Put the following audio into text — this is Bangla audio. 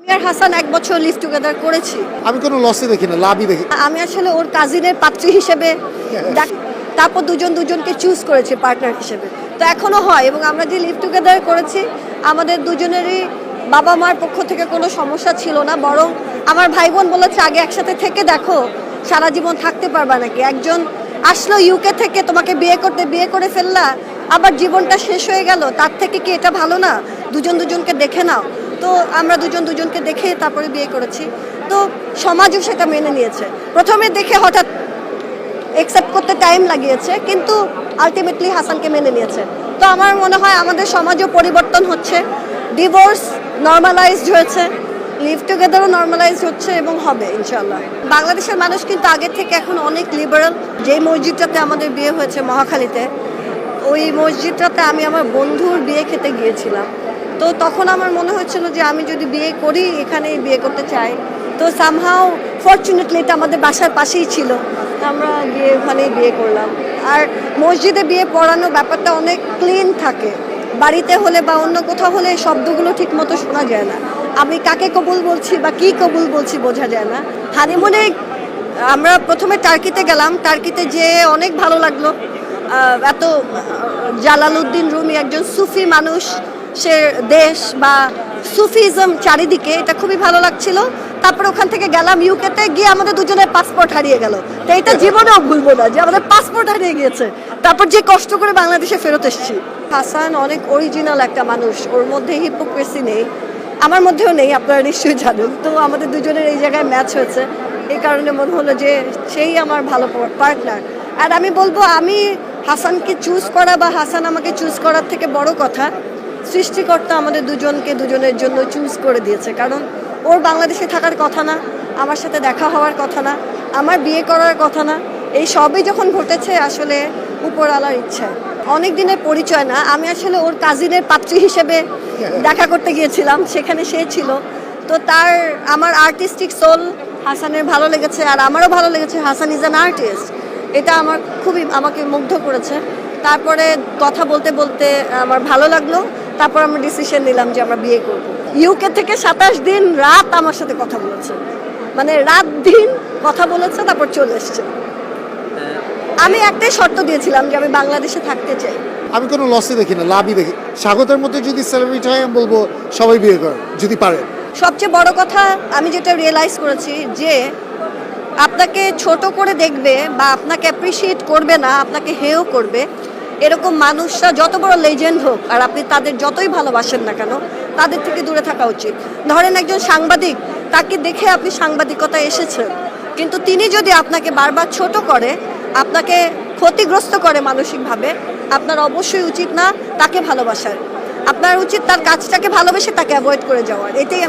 আমি আর হাসান এক বছর লিভ টুগেদার করেছি। আমি কোনো লসে দেখি না লাভই দেখি আমি আসলে ওর কাজিনের পাত্রী হিসেবে তারপর দুজন দুজনকে চুজ করেছি পার্টনার হিসেবে। তো এখনও হয় এবং আমরা যে লিভ টুগেদার করেছি আমাদের দুজনেরই বাবা মার পক্ষ থেকে কোনো সমস্যা ছিল না বরং আমার ভাই বোন বলেছে আগে একসাথে থেকে দেখো সারা জীবন থাকতে পারবা নাকি? একজন আসলো ইউকে থেকে তোমাকে বিয়ে করতে বিয়ে করে ফেললা আবার জীবনটা শেষ হয়ে গেল তার থেকে কি এটা ভালো না? দুজন দুজনকে দেখে নাও। তো আমরা দুজন দুজনকে দেখে তারপরে বিয়ে করেছি। তো সমাজও সেটা মেনে নিয়েছে। প্রথমে দেখে হঠাৎ একসেপ্ট করতে টাইম লাগিয়েছে, কিন্তু আলটিমেটলি হাসানকে মেনে নিয়েছে। তো আমার মনে হয় আমাদের সমাজও পরিবর্তন হচ্ছে। ডিভোর্স নর্মালাইজড হয়েছে লিভ টুগেদারও নর্মালাইজ হচ্ছে এবং হবে ইনশাল্লাহ বাংলাদেশের মানুষ কিন্তু আগের থেকে এখন অনেক লিবারাল যেই মসজিদটাতে আমাদের বিয়ে হয়েছে মহাখালীতে, ওই মসজিদটাতে আমি আমার বন্ধুর বিয়ে খেতে গিয়েছিলাম। তো তখন আমার মনে হচ্ছিল যে আমি যদি বিয়ে করি, এখানেই বিয়ে করতে চাই। তো সামহাও ফর্চুনেটলি এটা আমাদের বাসার পাশেই ছিল। আমরা গিয়ে ওখানেই বিয়ে করলাম। আর মসজিদে বিয়ে পড়ানো ব্যাপারটা অনেক ক্লিন থাকে। বাড়িতে হলে বা অন্য কোথাও হলে শব্দগুলো ঠিক মতো শোনা যায় না। আমি কাকে কবুল বলছি বা কি কবুল বলছি বোঝা যায় না। হানিমুনে আমরা প্রথমে টার্কিতে গেলাম। টার্কিতে যেয়ে অনেক ভালো লাগল। এত জালালউদ্দিন রুমি একজন সুফি মানুষ। সে দেশ বা সুফিজম চারিদিকে, এটা খুবই ভালো লাগছিল। তারপর ওখান থেকে গেলাম ইউকেতে গিয়ে আমাদের দুজনের পাসপোর্ট হারিয়ে গেল। তো এটা জীবনেও ভুলবো না যে আমাদের পাসপোর্ট হারিয়ে গিয়েছে। তারপর যে কষ্ট করে বাংলাদেশে ফেরত এসেছি। হাসান অনেক অরিজিনাল একটা মানুষ, ওর মধ্যে হিপোক্রেসি নেই। আমার মধ্যেও নেই, আপনারা নিশ্চয়ই জানেন। তো আমাদের দুজনের এই জায়গায় ম্যাচ হয়েছে। এই কারণে মনে হলো যে সেই আমার ভালো পার্টনার আর আমি বলব, আমি হাসানকে চুজ করা বা হাসান আমাকে চুজ করার থেকে বড় কথা, সৃষ্টিকর্তা আমাদের দুজনকে দুজনের জন্য চুজ করে দিয়েছে। কারণ ওর বাংলাদেশে থাকার কথা না, আমার সাথে দেখা হওয়ার কথা না, আমার বিয়ে করার কথা না, এই সবই যখন ঘটেছে আসলে উপরওয়ালার ইচ্ছা। অনেক দিনের পরিচয় না, আমি আসলে ওর কাজিনের পাত্রী হিসেবে দেখা করতে গিয়েছিলাম, সেখানে সে ছিল। তো তার, আমার আর্টিস্টিক সোল হাসানের ভালো লেগেছে, আর আমারও ভালো লেগেছে, হাসান ইজ অ্যান আর্টিস্ট এটা আমার খুবই আমাকে মুগ্ধ করেছে। তারপরে কথা বলতে বলতে আমার ভালো লাগল। তারপর আমরা ডিসিশন নিলাম যে আমরা বিয়ে করব। ইউকে থেকে সাতাশ দিন রাত আমার সাথে কথা বলেছে। মানে রাত দিন কথা বলেছে তারপর চলে এসছে। আমি একটাই শর্ত দিয়েছিলাম যে আমি বাংলাদেশে থাকতে চাই। আমি কোনো লসে দেখি না লাভই দেখি। স্বাগতের মধ্যে যদি সেলিব্রিটি হয় আমি বলব সবাই বিয়ে করেন যদি পারেন। সবচেয়ে বড় কথা আমি যেটা রিয়েলাইজ করেছি যে আপনাকে ছোট করে দেখবে বা আপনাকে অ্যাপ্রিসিয়েট করবে না, আপনাকে হেও করবে। এরকম মানুষরা যত বড় লেজেন্ড হোক, আর আপনি তাদের যতই ভালোবাসেন না কেন, তাদের থেকে দূরে থাকা উচিত। ধরেন একজন সাংবাদিক, তাকে দেখে আপনি সাংবাদিকতা এসেছেন কিন্তু তিনি যদি আপনাকে বারবার ছোট করে, আপনাকে ক্ষতিগ্রস্ত করে মানসিকভাবে, আপনার অবশ্যই উচিত না তাকে ভালোবাসার। আপনার উচিত তার কাজটাকে ভালোবেসে তাকে অ্যাভয়েড করে যাওয়ার। এটাই